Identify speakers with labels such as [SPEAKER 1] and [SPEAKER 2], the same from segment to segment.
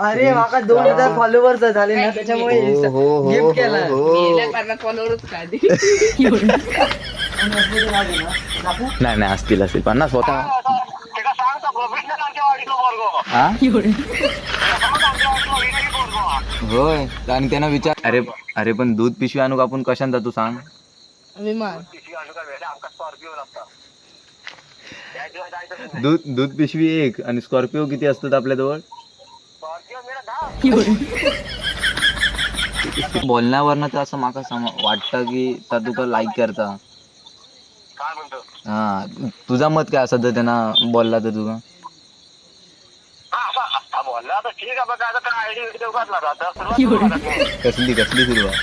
[SPEAKER 1] अरे माका दोन हजार फॉलोअर्स झाले ना त्याच्यामुळे
[SPEAKER 2] हो, हो, हो,
[SPEAKER 1] गिफ्ट केला.
[SPEAKER 2] हो. नाही नाही असतील असतील. पन्नास स्वतः हा? होय आणि त्यांना विचार अरे अरे पण दूध पिशवी आणू का आपण? कशाने जातो सांग.
[SPEAKER 3] विमान.
[SPEAKER 2] दूध दूध पिशवी एक आणि स्कॉर्पिओ किती असतात आपल्याजवळ? बोलण्यावरनं तर असं माका सम वाटतं की तर तुका लाईक करता. हा तुझा मत काय असं तर त्यांना बोलला तर तुझा? कसली कसली सुरुवात?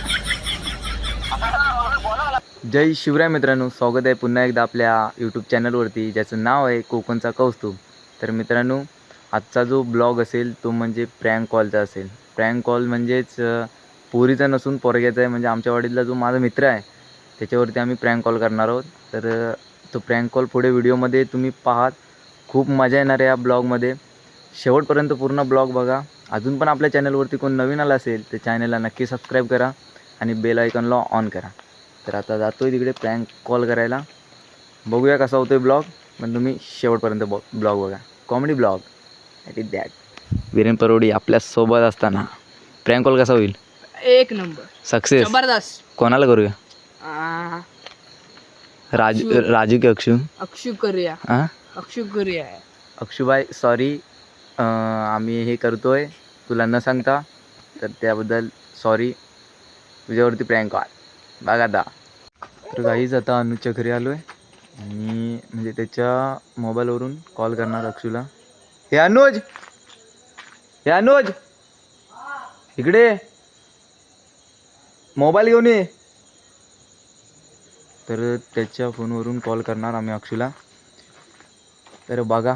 [SPEAKER 2] जय शिवराय मित्रांनो स्वागत आहे पुन्हा एकदा आपल्या यूट्यूब चॅनलवरती ज्याचं नाव आहे कोकणचा कौस्तुभ. तर मित्रांनो आजचा जो ब्लॉग असेल तो म्हणजे प्रँक कॉलचा असेल. प्रँक कॉल म्हणजेच पोरीचा नसून पोरग्याचा आहे. म्हणजे आमच्या वाडीतला जो माझा मित्र आहे त्याच्यावरती आम्ही प्रँक कॉल करणार आहोत. तर तो प्रँक कॉल पुढे व्हिडिओमध्ये तुम्ही पाहात. खूप मजा येणार आहे या ब्लॉगमध्ये. शेवटपर्यंत पूर्ण ब्लॉग बघा. अजून पण आपल्या चॅनलवरती कोण नवीन आला असेल तर चॅनलला नक्की सबस्क्राईब करा आणि बेल आयकॉनला ऑन करा. तर आता जातो आहे तिकडे प्रँक कॉल करायला. बघूया कसा होतो आहे ब्लॉग. पण तुम्ही शेवटपर्यंत बॉ ब्लॉग बघा. Comedy blog. Is that Viren परोडी आपल्यासोबत असताना प्रँक कॉल कसा होईल?
[SPEAKER 3] एक नंबर.
[SPEAKER 2] सक्सेस
[SPEAKER 3] जबरदस्त.
[SPEAKER 2] कोणाला करूया?
[SPEAKER 3] आ,
[SPEAKER 2] राज राजू की अक्षू?
[SPEAKER 3] अक्षू करूया.
[SPEAKER 2] हां
[SPEAKER 3] अक्षू करूया.
[SPEAKER 2] अक्षूबाई सॉरी आम्ही हे करतोय. तुला न सांगता. तर त्याबद्दल सॉरी तुझ्यावरती प्रँक कॉल बघ आता. तर काहीच आता अनुजच्या घरी आलो आहे आणि म्हणजे त्याच्या मोबाईलवरून कॉल करणार अक्षूला. हे अनुज. हे अनुज. इकडे. मोबाईल घेऊन ये. तर त्याच्या फोनवरून कॉल करणार आम्ही अक्षूला. तर बघा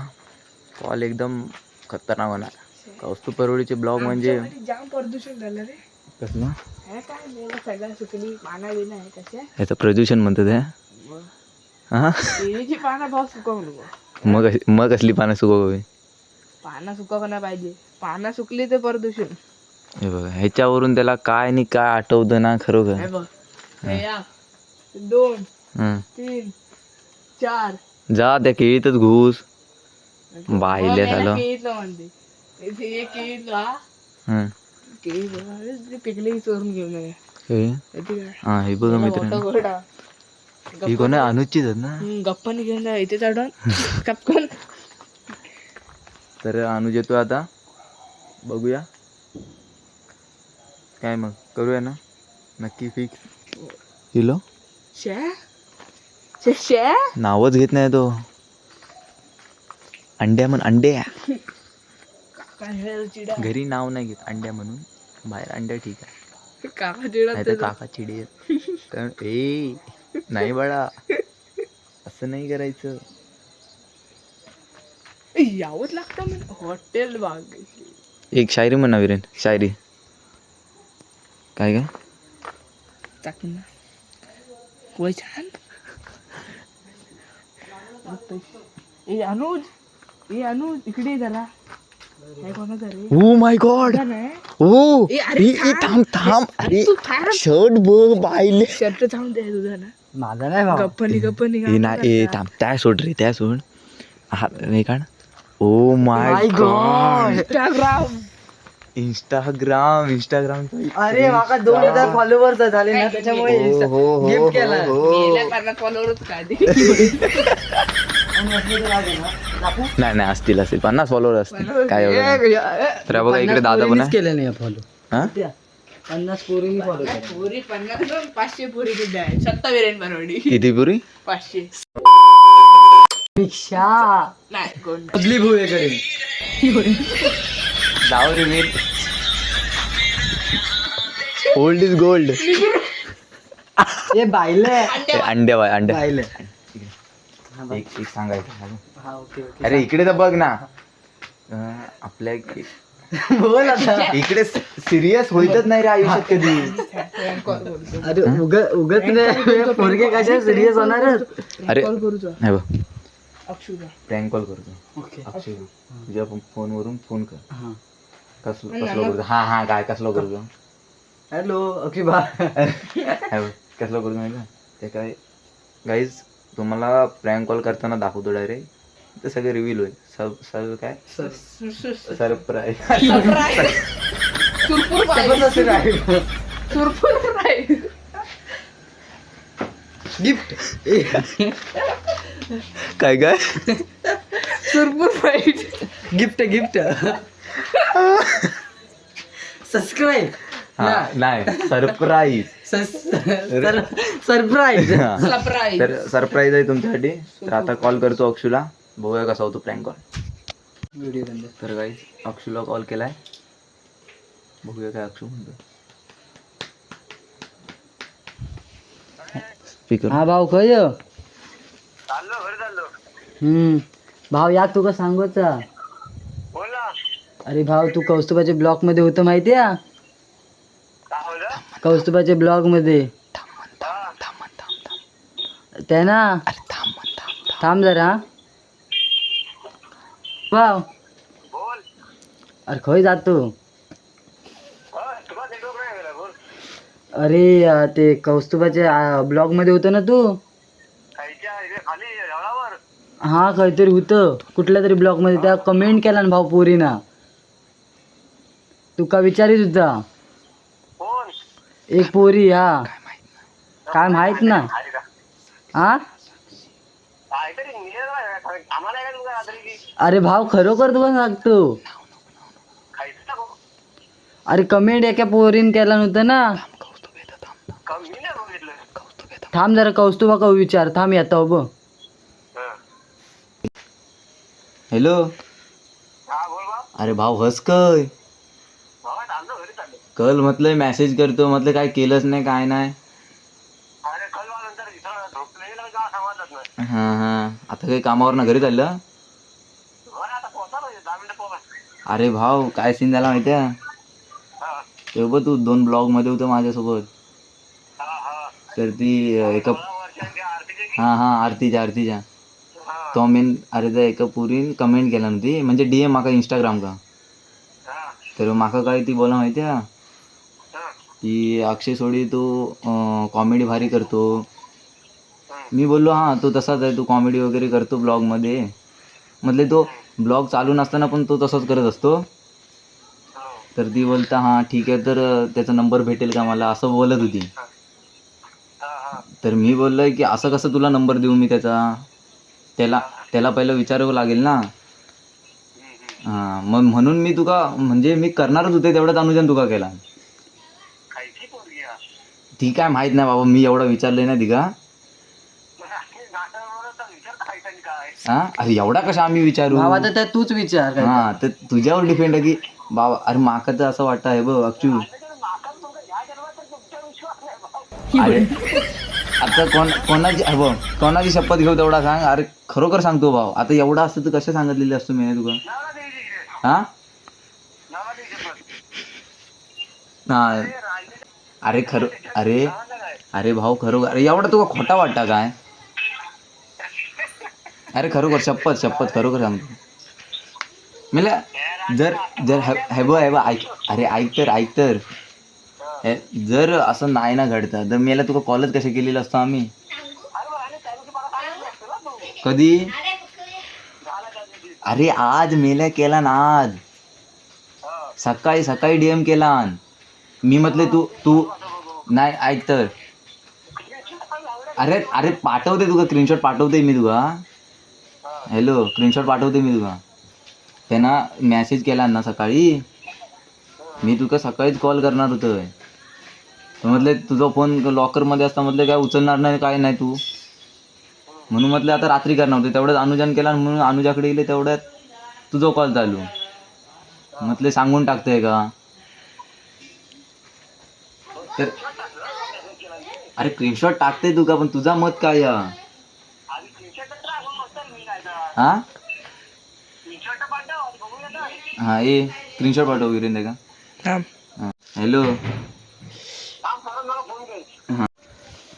[SPEAKER 2] कॉल एकदम खतरनाक होणार. कौस्तुभ परवडीचे ब्लॉग म्हणजे
[SPEAKER 3] जाम प्रदूषण झालं रे.
[SPEAKER 2] कसलं? ह्याचं प्रदूषण म्हणतात हे. मग मग कसली पानं सुकवावी?
[SPEAKER 3] पानं सुकव नाही पाहिजे. पानं सुकली तर प्रदूषण.
[SPEAKER 2] हे बघा ह्याच्यावरून त्याला काय आणि काय आठवतं ना खरोखर.
[SPEAKER 3] हे बघ हे. दोन
[SPEAKER 2] हं.
[SPEAKER 3] तीन चार.
[SPEAKER 2] जा त्या केळीतच घुस.
[SPEAKER 3] मग याला
[SPEAKER 2] झालं.
[SPEAKER 3] केळीतलं म्हणते. इथे हे केळीतला.
[SPEAKER 2] हं.
[SPEAKER 3] केळी बघा अरे ते पिकले चोरून घेऊन ये.
[SPEAKER 2] हे? हां हे बघा
[SPEAKER 3] मोठा
[SPEAKER 2] ही कोण आहे? अनुजचीच आहेत ना?
[SPEAKER 3] हम्म, गप्पाने घेऊन जा इथे चढून. कपकन
[SPEAKER 2] तर अनुज येतो आता. बघूया. काय मग? करूया ना? नक्की फिक्स किलो
[SPEAKER 3] शे? शे शे?
[SPEAKER 2] नावच घेत नाही तो. अंड्या म्हण अंड्या
[SPEAKER 3] हे चिडा
[SPEAKER 2] घरी नाव नाही घेत अंड्या म्हणून. बाहेर अंड्या ठीक आहे.
[SPEAKER 3] काका चिडा
[SPEAKER 2] नाही तर काका चिडे. कारण ए नाही बाळा. असं नाही करायचं.
[SPEAKER 3] यावंच लागतं म्हण हॉटेल बाग
[SPEAKER 2] एक शायरी म्हणा विरेन शायरी काय काय
[SPEAKER 3] टाकून ना वय छान ए अनुज ए अनुज इकडे ये जरा काय कोणाचा रे
[SPEAKER 2] ओ माय गॉड
[SPEAKER 3] नाही?
[SPEAKER 2] ओ
[SPEAKER 3] ए, अरे
[SPEAKER 2] ए, ए, थांब थांब अरे
[SPEAKER 3] तू थांब.
[SPEAKER 2] शर्ट बघ बायले
[SPEAKER 3] शर्ट थांब दे तुझा ना
[SPEAKER 1] माझा नाही
[SPEAKER 3] गप्पनी गप्पनी
[SPEAKER 2] ए ना ए थांब त्या सोड रे त्या सोड हा रे काढ ओ my god
[SPEAKER 3] Instagram
[SPEAKER 2] Instagram Instagram
[SPEAKER 1] अरे माका दोन हजार फॉलोअर्स झाले ना त्याच्यामुळे गिफ्ट केला.
[SPEAKER 2] नाही नाही असतील असतील. पन्नास फॉलोअर असतील. काय एवढं तर बघा इकडे दादा पण
[SPEAKER 1] केले नाही फॉलो
[SPEAKER 2] हा?
[SPEAKER 1] पन्नास पोरी फॉलो
[SPEAKER 3] पुरी पन्नास पाचशे पुरी किती आहे सत्तावीरेन परवडी
[SPEAKER 2] किती पुरी?
[SPEAKER 3] पाचशे.
[SPEAKER 1] रिक्षा
[SPEAKER 3] नाही
[SPEAKER 2] जाऊ रे वीर ओल्ड इज गोल्ड
[SPEAKER 1] हे बायले.
[SPEAKER 2] अंड्या बाय अंड्या
[SPEAKER 1] बायले.
[SPEAKER 2] एक एक सांगायचं
[SPEAKER 1] हा ओके ओके.
[SPEAKER 2] अरे इकडे तर बघ ना. अं, आपल्या इकडे-
[SPEAKER 1] बोल आता.
[SPEAKER 2] इकडे सिरियस होईतच नाही रे आयुष्यात कधी.
[SPEAKER 1] अरे उग उगत नाही. पोरगे कशा सिरियस होणारच.
[SPEAKER 2] अरे नाही बघ.
[SPEAKER 3] अक्षुदा.
[SPEAKER 2] प्रँक कॉल करतो.
[SPEAKER 1] ओके
[SPEAKER 2] तुझ्या फोनवरून फोन कर.
[SPEAKER 1] हा.
[SPEAKER 2] कसलं कसलं करतो हा हा काय कसलं करतो
[SPEAKER 1] हॅलो अक्षिबा
[SPEAKER 2] कसलं करतो माहिती? ते काय गाईज तुम्हाला प्रँक कॉल करताना दाखवतो डायरेक्ट ते सगळे रिव्हील होईल. सब सर्व काय? सरप्राईज
[SPEAKER 3] सुरपूर सुरपूर प्राईज
[SPEAKER 1] गिफ्ट
[SPEAKER 2] काय काय?
[SPEAKER 3] सुरपूर प्राईज
[SPEAKER 1] गिफ्ट गिफ्ट. सबस्क्राईब
[SPEAKER 2] हा नाही सरप्राईज
[SPEAKER 1] सरप्राईज
[SPEAKER 3] सरप्राईज
[SPEAKER 2] तर सरप्राईज आहे तुमच्यासाठी. तर आता कॉल करतो अक्षूला. बघूया कसा होतो प्रँक कॉल
[SPEAKER 1] व्हिडिओ बंद
[SPEAKER 2] तर गाईज अक्षूला कॉल केलाय. बघूया काय अक्षू म्हणतो. स्पीकर
[SPEAKER 1] हा भाऊ खय हम्म. भाऊ या तुका सांगोचा. अरे भाऊ तू कौस्तुभाच्या ब्लॉकमध्ये होतं माहिती आहे कौस्तुभाच्या ब्लॉगमध्ये. त्या ना? थांब जरा. भाऊ. अरे खय जातो अरे ते कौस्तुभाच्या ब्लॉगमध्ये होतं ना तू? हा काहीतरी होतं. कुठल्या तरी ब्लॉगमध्ये त्या कमेंट केला ना भाऊ पोरीना. तुका विचारित होता? एक पोरी हा. काय माहीत ना? हा? अरे भाऊ खरोखर तुला सांगतो. अरे कमेंट एका पोरीन केला नव्हतं ना? थांब जरा कौस्तुभा का विचार. थांब येता हो बघ.
[SPEAKER 2] हॅलो. अरे भाऊ हस काय. कल म्हटलं मेसेज करतो म्हटलं काय केलंच नाही काय नाही. हा हा. आता काही कामावर ना घरी चाललं अरे भाऊ काय सीन झाला माहिती आहे ते बघ तू दोन ब्लॉगमध्ये होतं माझ्यासोबत. तर ती एका हा हा आरतीच्या आरतीच्या. तो मेन अरे त्या एका पुरीन कमेंट केला नव्हती म्हणजे डीएम माका इंस्टाग्राम का? तर माका काय ती बोला माहिती आहे? की अक्षय सोडी तू कॉमेडी भारी करतो. मी बोललो हां तो तसाच आहे तू कॉमेडी वगैरे करतो ब्लॉगमध्ये म्हटले तो ब्लॉग चालू नसताना पण तो तसाच करत असतो. तर ती बोलता हां ठीक आहे तर त्याचा नंबर भेटेल का मला? असं बोलत होती. तर मी बोललोय की असं कसं तुला नंबर देऊ मी त्याचा? त्याला त्याला पहिलं विचारावं लागेल ना. हां मग म्हणून मी तुका म्हणजे मी करणारच होते तेवढ्याच अनुजन तुका केला. ती काय माहीत नाही बाबा मी एवढं विचारलंय ना तिका हा अरे एवढा कशा आम्ही विचारू?
[SPEAKER 1] आता त्या तूच विचार
[SPEAKER 2] हा तर तुझ्यावर डिपेंड आहे की बाबा अरे माका तर असं वाटत आहे बघ अक्षू अरे आता कोण कोणाची बघ कोणाची शपथ घेऊ तेवढा सांग. अरे खरोखर सांगतो भाऊ. आता एवढा असतं तर कसं सांगितलेलं असतो मी तुका? हा? हा. अरे खरो अरे अरे भाऊ खरोखर अरे एवढा तुका खोटा वाटता काय? अरे खरोखर शपथ शपथ खरोखर सांगतो. मला जर जर हे बघ हे बघ ऐक अरे ऐक तर ऐक तर. हे, जर असं नाही ना घडतं तर मेला तुका कॉलच कसे केलेलं असतं आम्ही? कधी? अरे आज मेल्या केला ना आज. सकाळी सकाळी डीएम केला मी म्हटले तू तू नाही ऐक तर. अरे अरे पाठवते तुका स्क्रीनशॉट पाठवते मी तुका हॅलो स्क्रीनशॉट पाठवते मी तुका. त्यांना मॅसेज केला ना सकाळी. मी तुका सकाळीच कॉल करणार होतो म्हटलं तुझा फोन लॉकरमध्ये असता. म्हटलं काय उचलणार नाही काय नाही तू? म्हणून म्हटलं आता रात्री करणार होते. तेवढ्यात अनुजान केला म्हणून अनुजाकडे गेले तेवढ्यात तुझा कॉल चालू. म्हटले सांगून टाकतंय का? तर अरे स्क्रीनशॉट टाकते तुका पण तुझा मत काय या हा? हा ए स्क्रीनशॉट पाठव वीरेंद्र का? हॅलो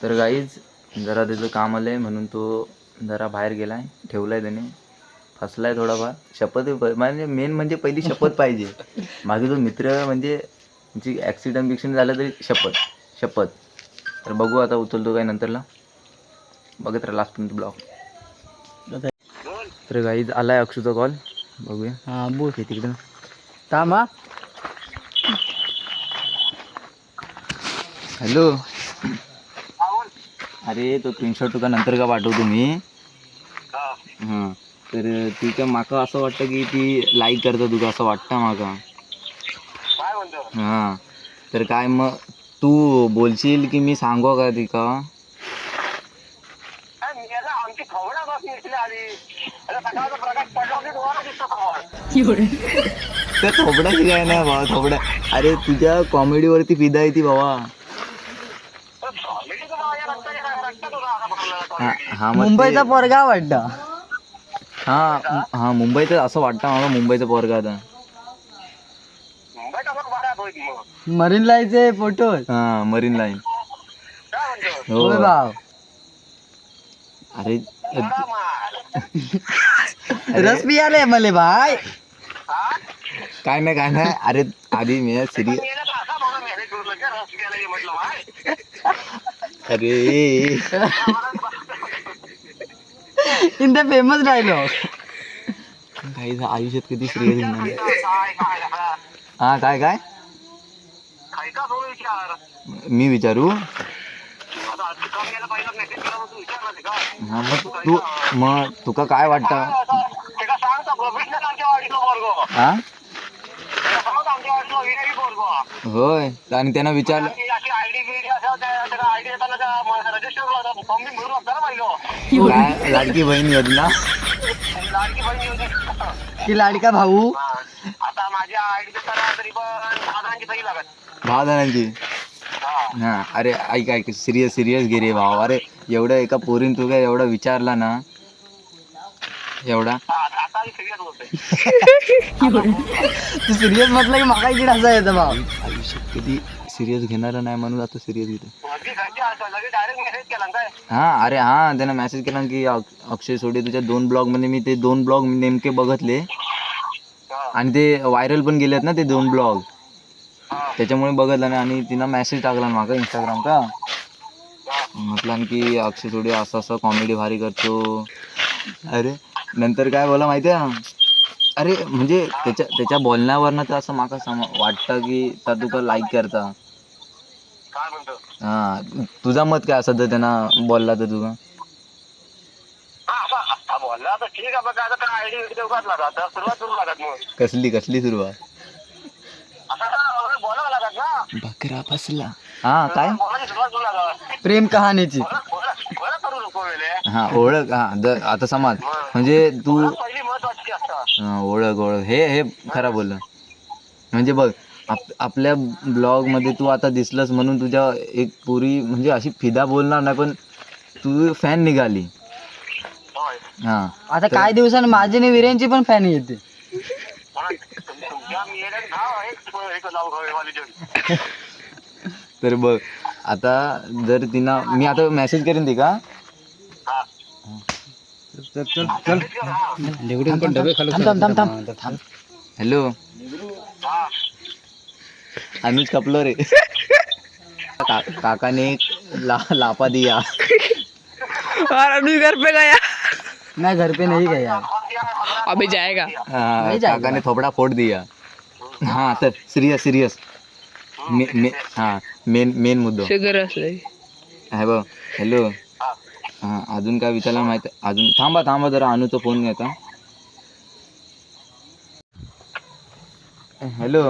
[SPEAKER 2] तर गाईज जरा त्याचं काम आलं आहे म्हणून तो जरा बाहेर गेलाय ठेवलाय त्याने. फसलाय थोडाफार. शपथ म्हणजे मेन म्हणजे पहिली शपथ पाहिजे. माझा जो मित्र म्हणजे जी ॲक्सिडेंट बिक्सिडेंट झालं तरी शपथ शपथ. तर बघू आता उचलतो काय नंतरला. बघत राहा लास्ट ब्लॉग तर गाईज आलाय अक्षूचा कॉल बघूया.
[SPEAKER 1] हा बोल.
[SPEAKER 2] हे तिकडे
[SPEAKER 1] थांब हा.
[SPEAKER 2] हॅलो अरे तो स्क्रीनशॉट तुका नंतर का पाठवतो मी? हां. तर तुका माका असं वाटतं की ती लाईक करता तुका असं वाटतं माका हां. तर काय मग तू बोलशील की मी सांगू का तिका? त्या थोबड्याची काय नाही बाबा थोबड्या अरे तुझ्या कॉमेडीवरती फिदा आहे ती बाबा हा हा मग ते-
[SPEAKER 1] मुंबईचा पोरगा वाटता.
[SPEAKER 2] हा हा मुंबईचं असं वाटतं मला मुंबईचं पोरगा आता.
[SPEAKER 1] मरीन लाईचे फोटो
[SPEAKER 2] हा मरीन लाईन हो.
[SPEAKER 1] होय भाव
[SPEAKER 2] अरे
[SPEAKER 1] रस पियाले मले भाई.
[SPEAKER 2] काय नाही काय नाही. अरे आधी मी सिरियस अरे
[SPEAKER 1] इन द फेमस डायलॉग
[SPEAKER 2] काही आयुष्यात कधी सिरियस घेणार हा काय काय? मी विचारू? हा मग तू मग तुका काय वाटतं? हा? होय आणि त्यांना विचारलं काय लाडकी बहीण योजना.
[SPEAKER 1] की लाडका भाऊ.
[SPEAKER 4] आता माझ्या आयडी तरी पण साधारणची सही लागत
[SPEAKER 2] दहा जणांची हा. अरे ऐक ऐक. सिरियस सिरियस घे रे भाव अरे एवढं एका पोरीन तू काय एवढा विचारला ना? एवढा?
[SPEAKER 4] आता आता सिरियस
[SPEAKER 1] तू सिरियस म्हटलं की इकडे हसा येतं भाव
[SPEAKER 2] आयुष्यात कधी सिरियस घेणार नाही म्हणून आता सिरियस घेतो हा अरे हा त्यानं मेसेज केला की अक- अक्षय सोडे तुझ्या दोन ब्लॉगमध्ये मी ते दोन ब्लॉग नेमके बघतले. आणि ते व्हायरल पण गेलेत ना ते दोन ब्लॉग. त्याच्यामुळे बघितलं ना आणि तिनं मेसेज टाकला ना माका इंस्टाग्राम का म्हटलं की अक्षय सोडे असं असं कॉमेडी भारी करतो. अरे नंतर काय बोला माहिती आहे अरे म्हणजे त्याच्या त्याच्या बोलण्यावरनं तर असं माका सम वाटतं की त्या तुका लाईक करता.
[SPEAKER 4] काय म्हणतो?
[SPEAKER 2] हा तुझा मत काय असं त्यांना बोलला तर तुका
[SPEAKER 4] हा आता आता बोलला तर ठीक आहे बघा आता काय आयडी विडी देऊ लागत आता सुरुवात करू लागत मग.
[SPEAKER 2] कसली कसली सुरुवात?
[SPEAKER 4] आता आता बोलावं लागत ना?
[SPEAKER 2] बकरा फसला हा काय?
[SPEAKER 4] बोलायची सुरुवात करू लागत.
[SPEAKER 1] प्रेम कहाणीची.
[SPEAKER 4] बोला बोला बोला करू नको वेळे
[SPEAKER 2] हा ओळख हा आता समाज. म्हणजे तू
[SPEAKER 4] पहिली महत्वाची असतात
[SPEAKER 2] हा, ओळख ओळख. हे हे खरं बोललं. म्हणजे बघ आप आपल्या ब्लॉगमध्ये तू आता दिसलंस म्हणून तुझ्या एक पुरी म्हणजे अशी फिदा बोलणार नाही पण तू फॅन निघाली. हा.
[SPEAKER 1] आता काही दिवसांनी माझी आणि विरेनची पण फॅन येते.
[SPEAKER 2] तर बघ आता जर तिनं मी आता मेसेज करेन ती का
[SPEAKER 4] हा
[SPEAKER 1] चल चल चल.
[SPEAKER 2] हॅलो अनुज कपलो रे. का, काकाने एक ला, लापा दिया.
[SPEAKER 3] अभी घर पे गया.
[SPEAKER 1] मैं घर पे नहीं गया.
[SPEAKER 3] अभी जाएगा.
[SPEAKER 2] हाँ, काका ने थोपड़ा फोड़ दिया. हाँ तर सिरियस सिरियस मे, मे, हाँ मेन मेन मुद्दा. बघ हॅलो हाँ अजून काय विचारलं माहिती अजून थांबा थांबा जरा अनुचा फ़ोन घेता. हॅलो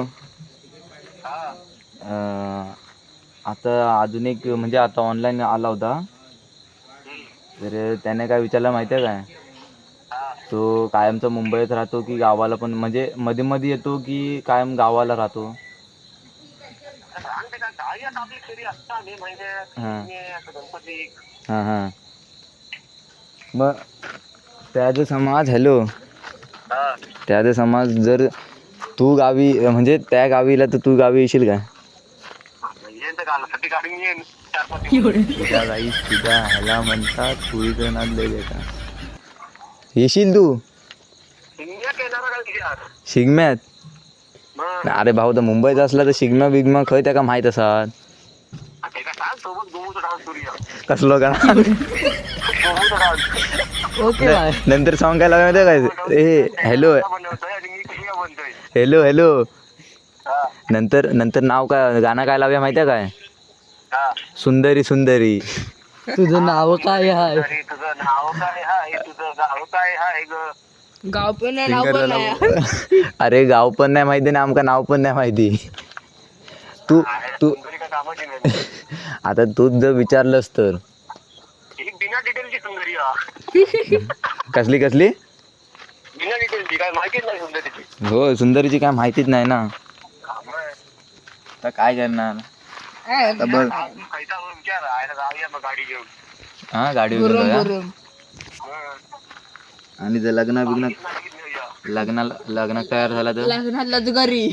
[SPEAKER 2] आता अजून एक म्हणजे आता ऑनलाईन आला होता. तर त्याने काय विचारलं माहिती आहे काय? तो कायमचा मुंबईत राहतो की गावाला पण म्हणजे मध्ये मध्ये येतो की कायम गावाला राहतो? हां. मग त्याचा समाज हॅलो त्याचा समाज जर तू गावी म्हणजे त्या गावीला तर तू गावी येशील ह्याला म्हणतात येशील तू? शिगम्यात? अरे भाऊ तर मुंबईत असला तर शिगम्या बिगमा खय त्याका माहीत असत?
[SPEAKER 4] ते काय सांग सोबत गोमूचा डान्स करूया
[SPEAKER 2] कसलो का नंतर सॉंग काय लावायचं काय ए हॅलो हॅलो हॅलो नंतर नंतर नाव काय गाणं काय लावूया माहिती आहे काय?
[SPEAKER 4] हा.
[SPEAKER 2] सुंदरी सुंदरी.
[SPEAKER 1] तुझं नाव काय आहे?
[SPEAKER 4] अरे तुझं नाव काय हाय तुझं गाव काय हाय ग?
[SPEAKER 3] गाव पण नाही नाव पण नाही.
[SPEAKER 2] अरे गाव पण नाही माहिती ना आमका नाव पण नाही माहिती. तू तू
[SPEAKER 4] सुंदरी काय कामाची नाही?
[SPEAKER 2] आता तूच जर विचारलंस तर.
[SPEAKER 4] ही बिना डिटेलची सुंदरी हा.
[SPEAKER 2] कसली कसली?
[SPEAKER 4] बिना डिटेलची काय माहितीच नाही सुंदरीची.
[SPEAKER 2] हो सुंदरीची काय माहितीच नाही ना. आता काय करणार? आता बघ.
[SPEAKER 4] खायचा म्हणून विचार आहे जाऊया मग गाडी घेऊन.
[SPEAKER 2] हा गाडी वगैरे. आणि जर लग्न बिग्न. लग्नाला लग्न तयार झाला तर?
[SPEAKER 3] लग्नातलाच घरी.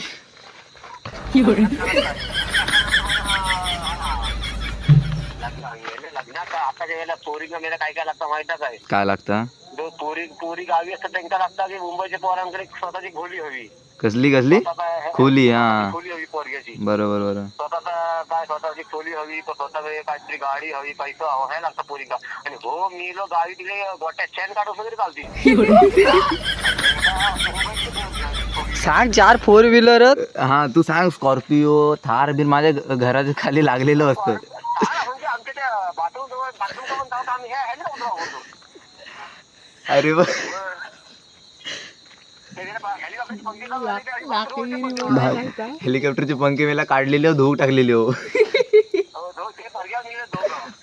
[SPEAKER 4] लग्न- लग्नात आताच्या वेळेला मेला काय काय लागतं माहिती काय
[SPEAKER 2] लागतं?
[SPEAKER 4] जो पोरी पोरी गावी असतात त्यांच्या लागतं की मुंबईच्या पोरांकडे एक स्वतःची खोली हवी.
[SPEAKER 2] कसली कसली?
[SPEAKER 4] स्वतःचा-
[SPEAKER 2] खोली हा.
[SPEAKER 4] खोली हवी पोरग्याची.
[SPEAKER 2] बरोबर बरोबर
[SPEAKER 4] स्वतःचा काय स्वतःची खोली हवी स्वतःकडे काहीतरी गाडी हवी पैसा हवा हे लागतं पोरीका आणि हो मी लो गावी तिले गोट्यात चॅन काढून वगैरे चालती.
[SPEAKER 1] सांग चार फोर व्हीलर
[SPEAKER 2] हा तू सांग स्कॉर्पिओ थार बिन माझ्या घ- घराच्या खाली लागलेलं असतं
[SPEAKER 4] म्हणजे आमच्या त्या बाथरूम जवळ बाथरूम जवळ जाऊन आम्ही हे आहे ना होतो
[SPEAKER 2] अरे. हेलिकॉप्टरचे पंखे मेला काढलेले हो धुवू टाकलेले हो.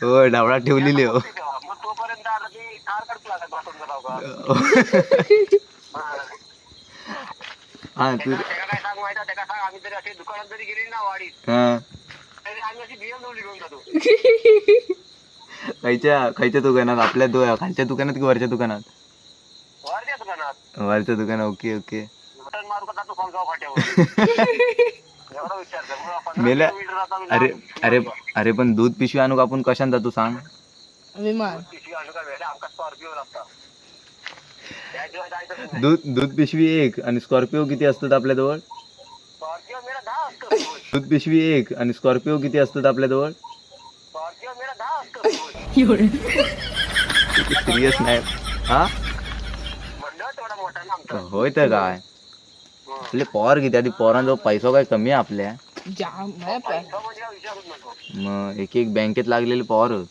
[SPEAKER 2] हो डावळा ठेवलेले हो. हा तू
[SPEAKER 4] त्याला काय सांग माहिती त्याला सांग आम्ही जरी असे दुकानात जरी गेली ना वाडीत
[SPEAKER 2] हा. खायच्या खायच्या दुकानात आपल्या दो खालच्या दुकानात की वरच्या दुकानात?
[SPEAKER 4] वरच्या दुकानात.
[SPEAKER 2] वरच्या दुकानात ओके ओके.
[SPEAKER 4] बटन मारू का फाट्यावर
[SPEAKER 2] अरे अरे. अरे पण दूध पिशवी आणू का आपण? कशान जातो सांग?
[SPEAKER 3] विमान.
[SPEAKER 4] पिशवी आणू का वेळेला आमका स्कॉर्पिओ लागता. त्याशिवाय जायचं नाही.
[SPEAKER 2] दूध दूध पिशवी एक आणि स्कॉर्पिओ किती असतात आपल्याजवळ. दूध पिशवी एक आणि स्कॉर्पिओ किती असतात आपल्याजवळ
[SPEAKER 4] स्कॉर्पिओ मेरा दहा असतो रोज.
[SPEAKER 3] एवढं
[SPEAKER 2] सिरियस नाही हा होय तर काय. आपले पॉवर किती आधी पोरांजवळ पैसा काय कमी आहे आपल्या? मग एक एक बँकेत लागलेले
[SPEAKER 4] प्रो.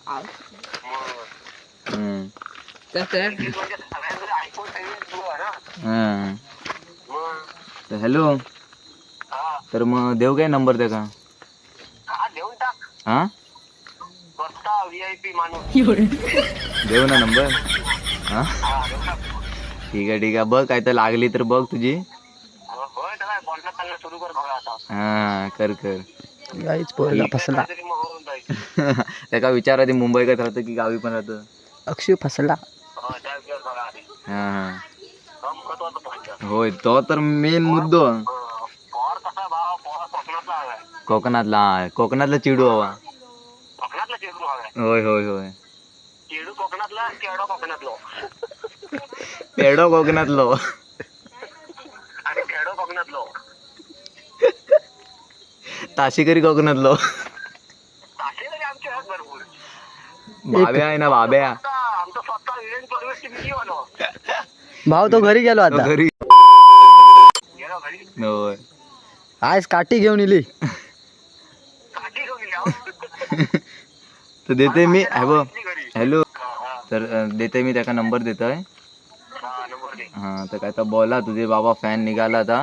[SPEAKER 2] हा तर हॅलो.
[SPEAKER 4] हा.
[SPEAKER 2] तर मग देऊ काय नंबर त्या का
[SPEAKER 4] हा? स्वतः व्हीआयपी माणूस.
[SPEAKER 2] देऊ ना नंबर. हा? ठीक आहे ठीक आहे. बघ काय तर लागली तर बघ तुझी.
[SPEAKER 4] हो, होय तर काय बोलणं चालणं सुरू कर बघा आता.
[SPEAKER 2] हा कर कर.
[SPEAKER 1] गाईच पोरगा फसला
[SPEAKER 4] काहीतरी मग होऊन जाईल.
[SPEAKER 2] त्या का विचार आधी मुंबईत राहतं की गावी पण राहतं?
[SPEAKER 1] अक्षय फसला.
[SPEAKER 4] हो, त्या विचार बघा आधी.
[SPEAKER 2] हा हा.
[SPEAKER 4] हा महत्वाचं पॉईंट
[SPEAKER 2] होय तो तर मेन मुद्दो.
[SPEAKER 4] कसा भाव कोकणातला हवाय
[SPEAKER 2] कोकणातला हा, कोकणातला चिडू हवा. होय होय होय.
[SPEAKER 4] चेडू कोकणातला केडो कोकणातलो.
[SPEAKER 2] पेडो कोकणातलो.
[SPEAKER 4] आणि खेडो कोकणातलो.
[SPEAKER 2] ताशीकरी कोकणातलो.
[SPEAKER 4] असे तरी आमचे आहेत भरपूर.
[SPEAKER 2] बाब्या आहे ना बाब्या
[SPEAKER 4] आता आमचा स्वतः इव्हेंट परवेश मी आलो.
[SPEAKER 1] भाऊ तो घरी गेलो आता.
[SPEAKER 2] घरी.
[SPEAKER 4] गेलो घरी.
[SPEAKER 2] होय.
[SPEAKER 1] आज काठी घेऊन इली
[SPEAKER 4] साठी घेऊन गेली आहो.
[SPEAKER 2] तर देते मी. हॅलो. हॅलो. तर देते मी त्याचा नंबर देतोय.
[SPEAKER 4] हा, नंबर दे.
[SPEAKER 2] हा तर काय तर बोला तुझे बाबा फॅन निघाला आता.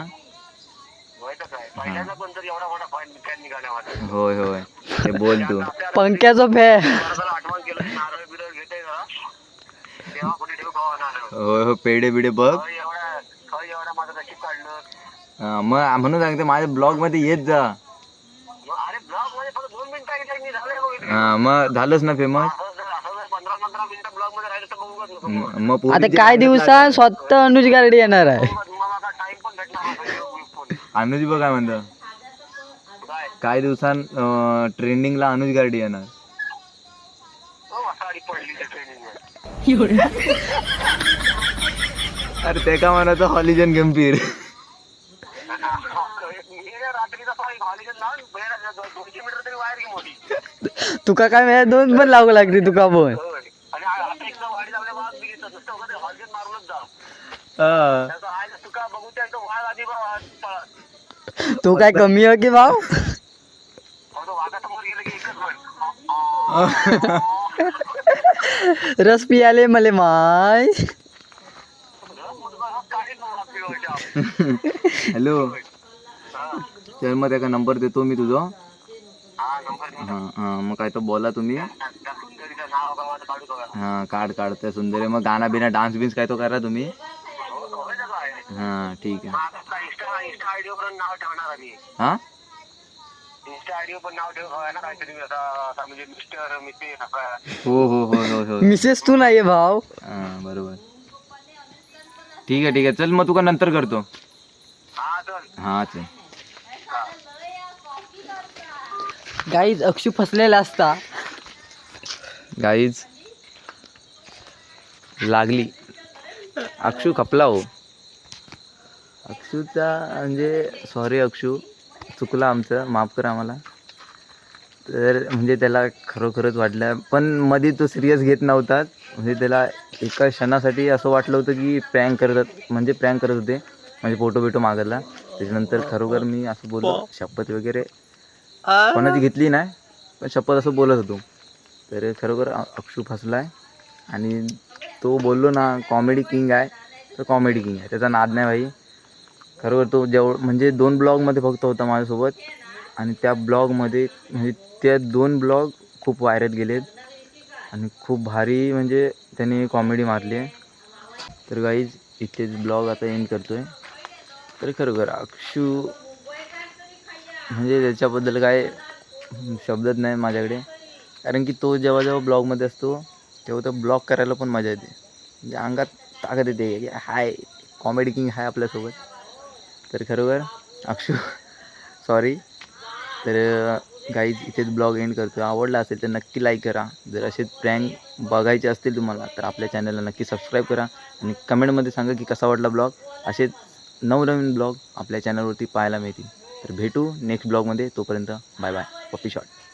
[SPEAKER 4] होय तर काय. पहिल्यांदा पण तर एवढा मोठा फॅन फॅन निघाला माझा
[SPEAKER 2] होय ते बोल तू.
[SPEAKER 1] पंख्याचा फॅ
[SPEAKER 4] महाराजाला आठवण केलं नारळ बिरळ घेते ना. तेव्हा कुठे ठेवू गावा नारळ?
[SPEAKER 2] होय हो पेढे बिडे बघ. हा, मग म्हणून सांगते माझ्या ब्लॉगमध्ये येत जा
[SPEAKER 4] मग अरे ब्लॉगमध्ये फक्त दोन मिनिटं ऐकलं मी झालंय बघ इथे.
[SPEAKER 2] हा मग झालंच ना फेमस
[SPEAKER 4] मग.
[SPEAKER 1] आता काय दिवसा. स्वतः अनुज गारडी येणार आहे.
[SPEAKER 2] अनुज बघ काय म्हणतं
[SPEAKER 4] काय
[SPEAKER 2] काय दिवसां ट्रेंडिंगला अनुज गार्डी येणार
[SPEAKER 4] हो,
[SPEAKER 2] अरे ते का म्हणायचं हॉलिजन गंभीर
[SPEAKER 4] मी रात्रीचा हॉलिडे लावून बाहेर दोनशे मीटर तरी वायर घे मोठी
[SPEAKER 1] तुका काय माहिती दोन पण लावू लागली तुका पण.
[SPEAKER 2] हा.
[SPEAKER 1] तू काय कमी आहे की भाऊ? रस पियाले मले माय.
[SPEAKER 2] हॅलो.
[SPEAKER 4] हा.
[SPEAKER 2] चल मग त्याचा नंबर देतो मी तुझा?
[SPEAKER 4] हा
[SPEAKER 2] हां हां मग काय तो बोला तुम्ही. हां काढ काढ त्या सुंदर. मग गाणं बिना डान्स बिन्स काय तो करा तुम्ही.
[SPEAKER 4] हो.
[SPEAKER 2] हां ठीक आहे. हां?
[SPEAKER 4] म्हणजे मिस्टर मिसेस असा.
[SPEAKER 2] हो हो हो हो हो.
[SPEAKER 1] मिसेस तू नाहीये भाऊ.
[SPEAKER 2] हां बरोबर. ठीक आहे ठीक आहे. चल मग तुका नंतर करतो.
[SPEAKER 4] हा चल
[SPEAKER 2] हां चल
[SPEAKER 1] गाईज अक्षू फसलेला असता.
[SPEAKER 2] गाईज लागली. अक्षू खपला हो. अक्षूचा म्हणजे सॉरी अक्षू चुकलं आमचं माफ कर आम्हाला. तर म्हणजे त्याला खरोखरच वाटलं पण मध्ये तो सिरियस घेत नव्हता. म्हणजे त्याला एका क्षणासाठी असं वाटलं होतं की प्रँक करत म्हणजे प्रँक करत होते. म्हणजे फोटो बिटो मागवला त्याच्यानंतर खरोखर मी असं बोललो शपथ वगैरे कोणाची घेतली नाही पण शपथ असं बोलत होतो. तर खरोखर अक्षू फसला आहे आणि तो बोललो ना कॉमेडी किंग आहे तर कॉमेडी किंग आहे. त्याचा नाद नाही भाई. खरोखर तो जेवढ म्हणजे दोन ब्लॉगमध्ये फक्त होता माझ्यासोबत. आणि त्या ब्लॉगमध्ये म्हणजे त्या दोन ब्लॉग खूप व्हायरल गेलेत. आणि खूप भारी म्हणजे त्याने कॉमेडी मारली. आहे तर गाईज इथेच ब्लॉग आता एंड करतो आहे तर खरोखर अक्षू म्हणजे त्याच्याबद्दल काय शब्दच नाही माझ्याकडे. कारण की तो जेव्हा जेव्हा ब्लॉगमध्ये असतो तेव्हा तो ब्लॉग करायला पण मजा येते. म्हणजे अंगात ताकद येते की हाय कॉमेडी किंग हाय आपल्यासोबत. तर खरोखर अक्षू सॉरी तर गाईज इथेच ब्लॉग एंड करतो आवडला असेल तर नक्की लाईक करा. जर असेच प्रँक बघायचे असतील तुम्हाला तर आपल्या चॅनलला नक्की सबस्क्राईब करा. आणि कमेंटमध्ये सांगा की कसा वाटला ब्लॉग. असेच नवनवीन ब्लॉग आपल्या चॅनलवरती पाहायला मिळतील. तर भेटू नेक्स्ट ब्लॉगमध्ये तोपर्यंत बाय बाय पप्पी शॉट